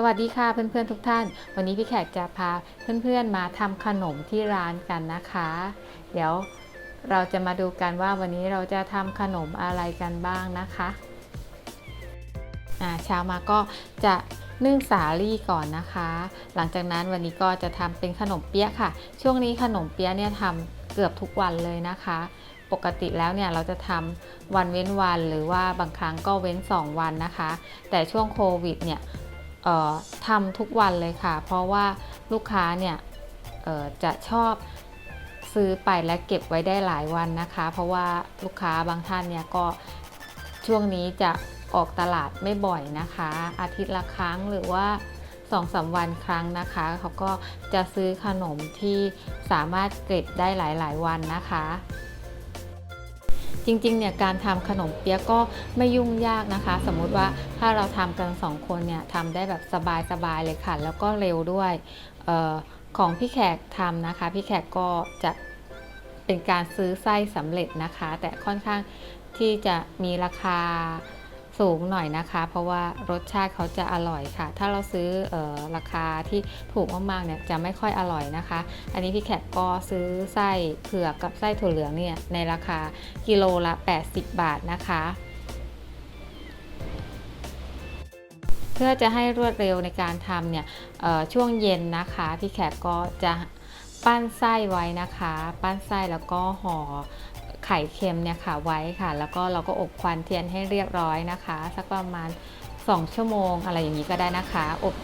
สวัสดีค่ะเพื่อนๆทุกท่าน วันนี้พี่แขกจะพาเพื่อนๆมาทำขนมที่ร้านกันนะคะ เดี๋ยวเราจะมาดูกันว่าวันนี้เราจะทำขนมอะไรกันบ้างนะคะอาเช้ามาก็จะนึ่งสาลี่ก่อนนะคะ หลังจากนั้นวันนี้ก็จะทำเป็นขนมเปี๊ยะค่ะ ช่วงนี้ขนมเปี๊ยะเนี่ยทำเกือบทุกวันเลยนะคะ ปกติแล้วเนี่ยเราจะทำวันเว้นวันหรือว่าบางครั้งก็เว้น 2 วันนะคะ แต่ช่วงโควิดเนี่ย ทำทุกวันเลยค่ะ เพราะว่าลูกค้าเนี่ยจะชอบซื้อไปและเก็บไว้ได้หลายวันนะคะ เพราะว่าลูกค้าบางท่านเนี่ยก็ช่วงนี้จะออกตลาดไม่บ่อยนะคะ อาทิตย์ละครั้งหรือว่าสองสามวันครั้งนะคะ เขาก็จะซื้อขนมที่สามารถเก็บได้หลาย ๆ วันนะคะ จริงๆเนี่ยการทำขนมเปี๊ยะก็ไม่ยุ่งยากนะคะ สมมุติว่าถ้าเราทำกันสองคนเนี่ยทำได้แบบสบายๆเลยค่ะ แล้วก็เร็วด้วยออของพี่แขกทำนะคะ พี่แขกก็จะเป็นการซื้อไส้สำเร็จนะคะ แต่ค่อนข้างที่จะมีราคา สูงหน่อยนะคะ เพราะว่ารสชาติเขาจะอร่อยค่ะ ถ้าเราซื้อออราคาที่ถูกมากๆเนี่ยจะไม่ค่อยอร่อยนะคะ อันนี้พี่แขกก็ซื้อไส้เผือกกับไส้ถั่วเหลืองเนี่ยในราคากิโลละ 80 บาทนะคะเพื่อจะให้รวดเร็วในการทำเนี่ยช่วงเย็นนะคะพี่แขกก็จะปั้นไส้ไว้นะคะ ปั้นไส้แล้วก็ห่อ ไข่เค็มเนี่ยค่ะไว้ค่ะ แล้วก็เราก็อบควันเทียนให้เรียบร้อยนะคะ สักประมาณ 2 ชั่วโมง อะไรอย่างนี้ก็ได้นะคะ อบ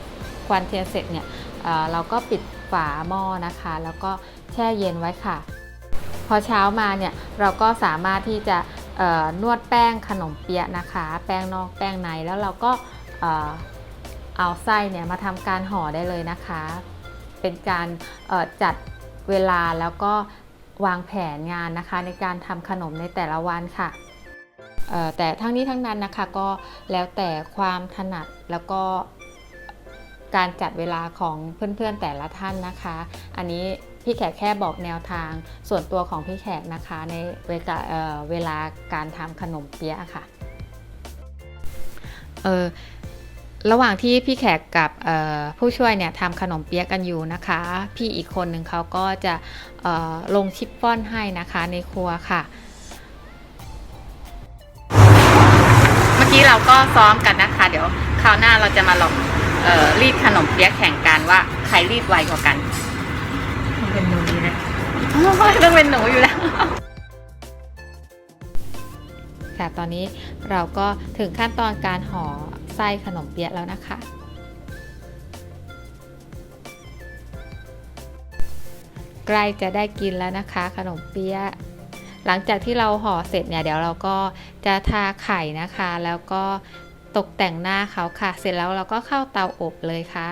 ควันเทียนเสร็จเนี่ยเเราก็ปิดฝาหม้อนะคะ แล้วก็แช่เย็นไว้ค่ะ พอเช้ามาเนี่ยเราก็สามารถที่จะนวดแป้งขนมเปี๊ยะนะคะ แป้งนอกแป้งในแล้วเราก็เอาไส้เนี่ยมาทำการห่อได้เลยนะคะ เป็นการจัดเวลาแล้วก็ วางแผนงานนะคะ ในการทำขนมในแต่ละวันค่ะแต่ทั้งนี้ทั้งนั้นนะคะก็แล้วแต่ความถนัดแล้วก็การจัดเวลาของเพื่อนๆแต่ละท่านนะคะ อันนี้พี่แขกแค่บอกแนวทางส่วนตัวของพี่แขกนะคะในเวลาเเวลาการทำขนมเปี๊ยะค่ะ เออ ระหว่างที่พี่แขกกับเอ่อผู้ช่วยเนี่ยทำขนมเปี๊ยะกันอยู่นะคะ พี่อีกคนหนึ่งเขาก็จะเอ่อลงชิปป้อนให้นะคะในครัวค่ะ เมื่อกี้เราก็ซ้อมกันนะคะ เดี๋ยวคราวหน้าเราจะมาลองเอ่อรีดขนมเปี๊ยะแข่งกันว่าใครรีดไวกว่ากันเป็นหนูนี่แหละต้องเป็นหนูอยู่แล้วค่ะตอนนี้เราก็ถึงขั้นตอนการห่อ ไส้ขนมเปี๊ยะแล้วนะคะ ใกล้จะได้กินแล้วนะคะ ขนมเปี๊ยะหลังจากที่เราห่อเสร็จเนี่ยเดี๋ยวเราก็จะทาไข่นะคะ แล้วก็ตกแต่งหน้าเขาค่ะ เสร็จแล้วเราก็เข้าเตาอบเลยค่ะ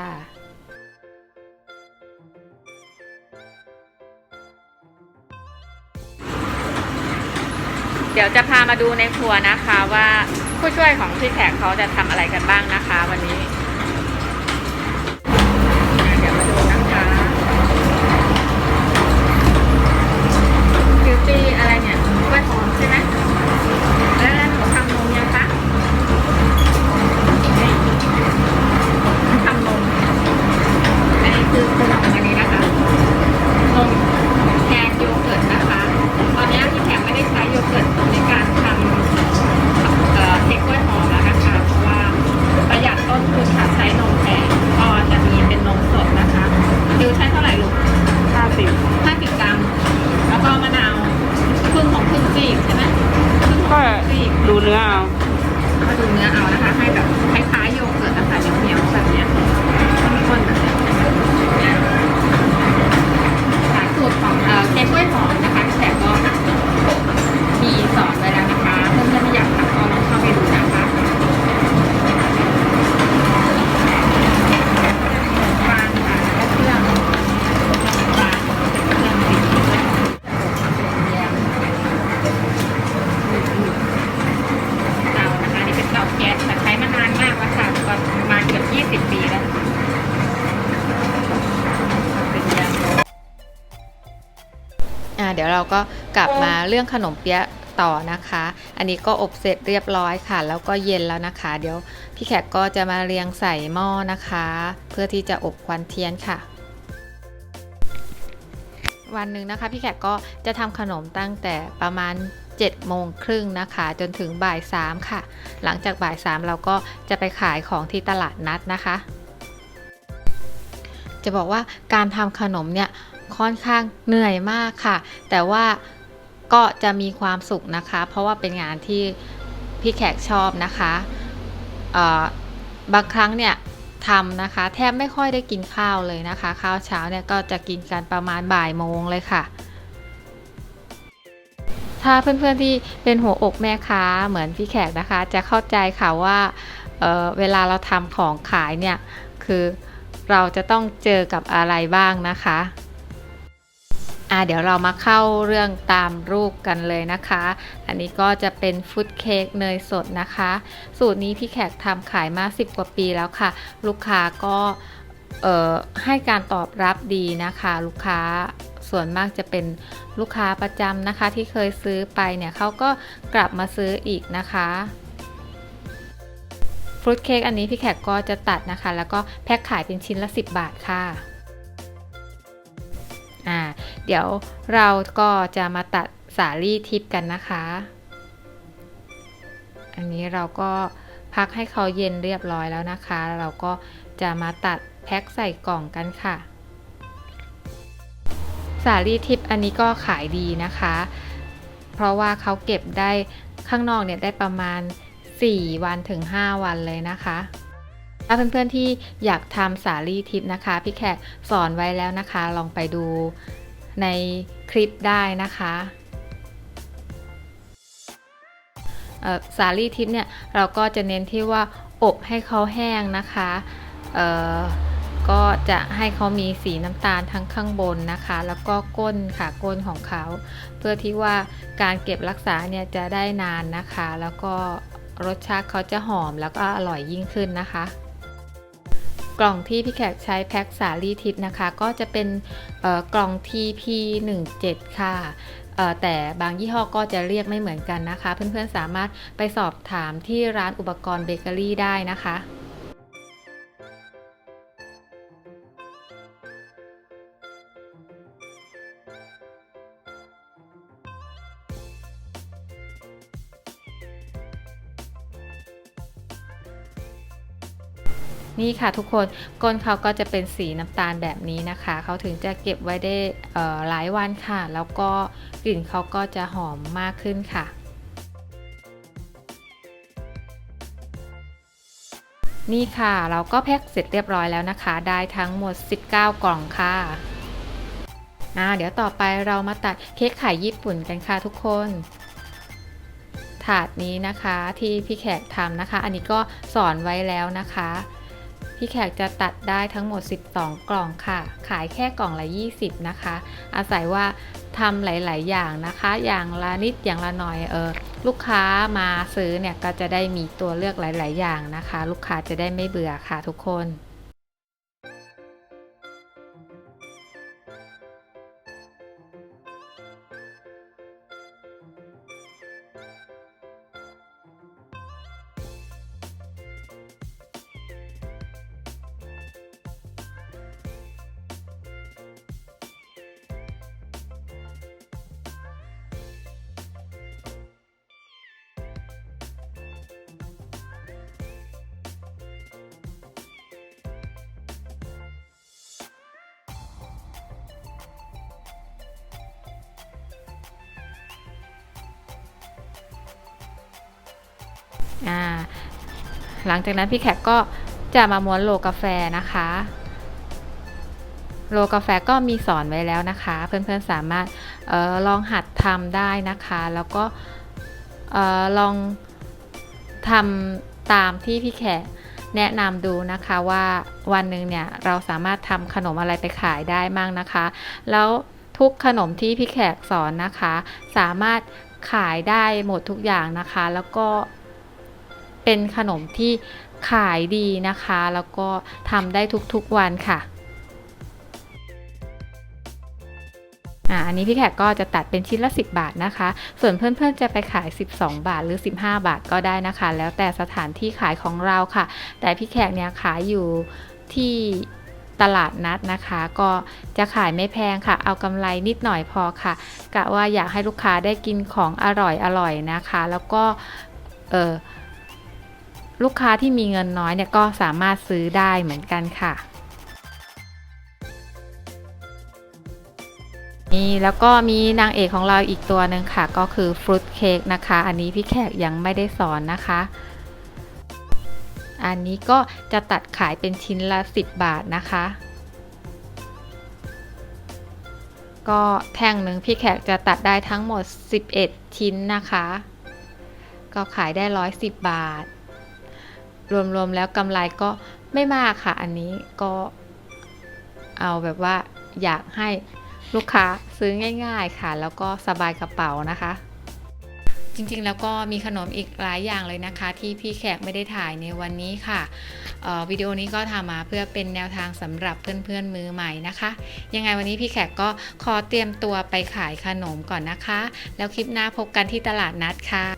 เดี๋ยวจะพามาดูในครัวนะคะว่า ผู้ช่วยของพี่แขกเขาจะทำอะไรกันบ้างนะคะ วันนี้ เนื้อเอามาดูเนื้อเอานะคะให้แบบคล้ายๆโยเกิร์ตนะคะเหนียวๆแบบเนี้ยข้นๆแบบเนี้ยเนี่ยค่ะสูตรของเอ่อเค้กกล้วยหอมนะคะพี่แขกก็มีสอนไว้แล้วนะคะ เพื่อนๆที่อยากทำก็ลองเข้าไปดูนะคะฟางค่ะแล้วเครื่องฟางเครื่องสีเตานะคะนี่เป็นเตาแก๊สแต่ใช้มานานมากแล้วค่ะประมาณเกือบ20 ปีแล้วเป็นยาง อ่าเดี๋ยวเรา ก็กลับมาเรื่องขนมเปี๊ยะต่อนะคะ อันนี้ก็อบเสร็จเรียบร้อยค่ะ แล้วก็เย็นแล้วนะคะ เดี๋ยวพี่แขกก็จะมาเรียงใส่หม้อนะคะ เพื่อที่จะอบควันเทียนค่ะ วันหนึ่งนะคะ พี่แขกก็จะทำขนมตั้งแต่ประมาณ7โมงครึ่งนะคะ จนถึงบ่าย3ค่ะ หลังจากบ่าย3เราก็จะไปขายของที่ตลาดนัดนะคะ จะบอกว่าการทำขนมเนี่ย ค่อนข้างเหนื่อยมากค่ะ แต่ว่าก็จะมีความสุขนะคะ เพราะว่าเป็นงานที่พี่แขกชอบนะคะเออบางครั้งเนี่ยทำนะคะ แทบไม่ค่อยได้กินข้าวเลยนะคะ ข้าวเช้าเนี่ยก็จะกินกันประมาณบ่ายโมงเลยค่ะ ถ้าเพื่อนๆที่เป็นหัวอกแม่ค้าเหมือนพี่แขกนะคะ จะเข้าใจค่ะว่าเเวลาเราทำของขายเนี่ยคือเราจะต้องเจอกับอะไรบ้างนะคะ อะเดี๋ยวเรามาเข้าเรื่องตามรูปกันเลยนะคะ อันนี้ก็จะเป็นฟุตเค้กเนยสดนะคะ สูตรนี้พี่แขกทำขายมา 10 กว่าปีแล้วค่ะ ลูกค้าก็เอ่อให้การตอบรับดีนะคะ ลูกค้าส่วนมากจะเป็นลูกค้าประจำนะคะ ที่เคยซื้อไปเนี่ยเขาก็กลับมาซื้ออีกนะคะฟรุตเค้กอันนี้พี่แขกก็จะตัดนะคะ แล้วก็แพ็คขายเป็นชิ้นละ 10 บาทค่ะ เดี๋ยวเราก็จะมาตัดสาลี่ทิพย์กันนะคะ อันนี้เราก็พักให้เขาเย็นเรียบร้อยแล้วนะคะ เราก็จะมาตัดแพ็คใส่กล่องกันค่ะ สาลี่ทิพย์อันนี้ก็ขายดีนะคะ เพราะว่าเขาเก็บได้ข้างนอกเนี่ยได้ประมาณ 4 วันถึง 5 วันเลยนะคะถ้าเพื่อนๆที่อยากทำสาลี่ทิพย์นะคะ พี่แขกสอนไว้แล้วนะคะ ลองไปดู ในคลิปได้นะคะสาลี่ทิพย์เนี่ยเราก็จะเน้นที่ว่าอบให้เขาแห้งนะคะเอ่อก็จะให้เขามีสีน้ำตาลทั้งข้างบนนะคะ แล้วก็ก้นค่ะก้นของเขา เพื่อที่ว่าการเก็บรักษาเนี่ยจะได้นานนะคะ แล้วก็รสชาติเขาจะหอมแล้วก็อร่อยยิ่งขึ้นนะคะ กล่องที่พี่แขกใช้แพ็คสาลีทิพนะคะ ก็จะเป็นกล่อง TP17 ค่ะเอ่อแต่บางยี่ห้อก็จะเรียกไม่เหมือนกันนะคะ เพื่อนๆสามารถไปสอบถามที่ร้านอุปกรณ์เบเกอรี่ได้นะคะ นี่ค่ะทุกคนก้นเขาก็จะเป็นสีน้ำตาลแบบนี้นะคะ เขาถึงจะเก็บไว้ได้หลายวันค่ะ แล้วก็กลิ่นเขาก็จะหอมมากขึ้นค่ะ นี่ค่ะเราก็แพ็คเสร็จเรียบร้อยแล้วนะคะ ได้ทั้งหมด 19 กล่องค่ะอ่าเดี๋ยวต่อไปเรามาตัดเค้กไข่ญี่ปุ่นกันค่ะทุกคน ถาดนี้นะคะที่พี่แขกทำนะคะ อันนี้ก็สอนไว้แล้วนะคะ พี่แขกจะตัดได้ทั้งหมด 12 กล่องค่ะ ขายแค่กล่องละ 20 นะคะ อาศัยว่าทำหลาย ๆ อย่างนะคะ อย่างละนิดอย่างละหน่อยเออลูกค้ามาซื้อเนี่ยก็จะได้มีตัวเลือกหลาย ๆ อย่างนะคะ ลูกค้าจะได้ไม่เบื่อค่ะทุกคน อ่าหลังจากนั้นพี่แขกก็จะมาม้วนโลกาแฟนะคะ โลกาแฟก็มีสอนไว้แล้วนะคะ เพื่อนๆสามารถออลองหัดทำได้นะคะ แล้วก็ออลองทำตามที่พี่แขกแนะนำดูนะคะว่าวันหนึ่งเนี่ยเราสามารถทำขนมอะไรไปขายได้มั่งนะคะ แล้วทุกขนมที่พี่แขกสอนนะคะ สามารถขายได้หมดทุกอย่างนะคะ แล้วก็ เป็นขนมที่ขายดีนะคะ แล้วก็ทำได้ทุกๆวันค่ะอ่าอันนี้พี่แขกก็จะตัดเป็นชิ้นละ 10 บาทนะคะ ส่วนเพื่อนๆจะไปขาย 12 บาทหรือ 15 บาทก็ได้นะคะ แล้วแต่สถานที่ขายของเราค่ะ แต่พี่แขกเนี่ยขายอยู่ที่ตลาดนัดนะคะ ก็จะขายไม่แพงค่ะ เอากำไรนิดหน่อยพอค่ะกะว่าอยากให้ลูกค้าได้กินของอร่อยอร่อยนะคะ แล้วก็เออ ลูกค้าที่มีเงินน้อยเนี่ยก็สามารถซื้อได้เหมือนกันค่ะ นี่แล้วก็มีนางเอกของเราอีกตัวหนึ่งค่ะ ก็คือฟรุตเค้กนะคะ อันนี้พี่แขกยังไม่ได้สอนนะคะ อันนี้ก็จะตัดขายเป็นชิ้นละ 10 บาทนะคะ ก็แท่งหนึ่งพี่แขกจะตัดได้ทั้งหมด 11 ชิ้นนะคะ ก็ขายได้ 110 บาท รวมๆแล้วกำไรก็ไม่มากค่ะ อันนี้ก็เอาแบบว่าอยากให้ลูกค้าซื้อง่าย ๆค่ะ แล้วก็สบายกระเป๋านะคะ จริงๆแล้วก็มีขนมอีกหลายอย่างเลยนะคะ ที่พี่แขกไม่ได้ถ่ายในวันนี้ค่ะวิดีโอนี้ก็ทำมาเพื่อเป็นแนวทางสำหรับเพื่อนๆมือใหม่นะคะ ยังไงวันนี้พี่แขกก็ขอเตรียมตัวไปขายขนมก่อนนะคะ แล้วคลิปหน้าพบกันที่ตลาดนัดค่ะ